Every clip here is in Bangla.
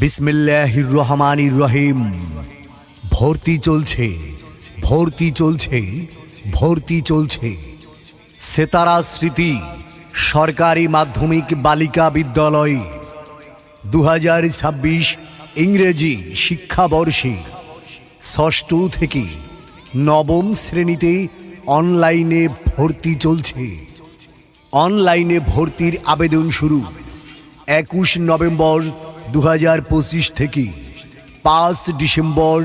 বিসমিল্লাহির রহমানির রহিম। ভর্তি চলছে ভর্তি চলছে ভর্তি চলছে। সেতারা স্মৃতি, সরকারি মাধ্যমিক বালিকা বিদ্যালয়। দু হাজার ছাব্বিশ ইংরেজি শিক্ষাবর্ষে ষষ্ঠ থেকে নবম শ্রেণীতে অনলাইনে ভর্তি চলছে। অনলাইনে ভর্তির আবেদন শুরু একুশ নভেম্বর দু হাজার পঁচিশ থেকে পাঁচ ডিসেম্বর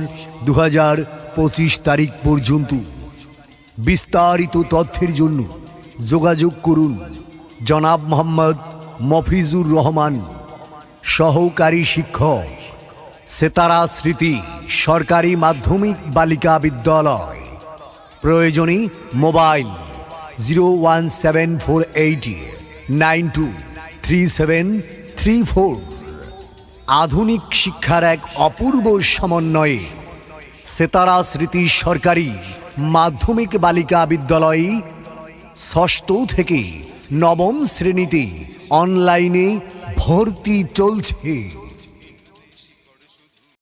দু হাজার পঁচিশ তারিখ পর্যন্ত। বিস্তারিত তথ্যের জন্য যোগাযোগ করুন জনাব মোহাম্মদ মফিজুর রহমান, সহকারী শিক্ষক। সেতারা স্মৃতি, সরকারি মাধ্যমিক বালিকা বিদ্যালয়। প্রয়োজনে mobile zero one seven four eight, nine two three seven three four. আধুনিক শিক্ষার এক অপূর্ব সমন্বয়ে সেতারা স্মৃতি সরকারি মাধ্যমিক বালিকা বিদ্যালয়ে ষষ্ঠ থেকে নবম শ্রেণীতে অনলাইনে ভর্তি চলছে।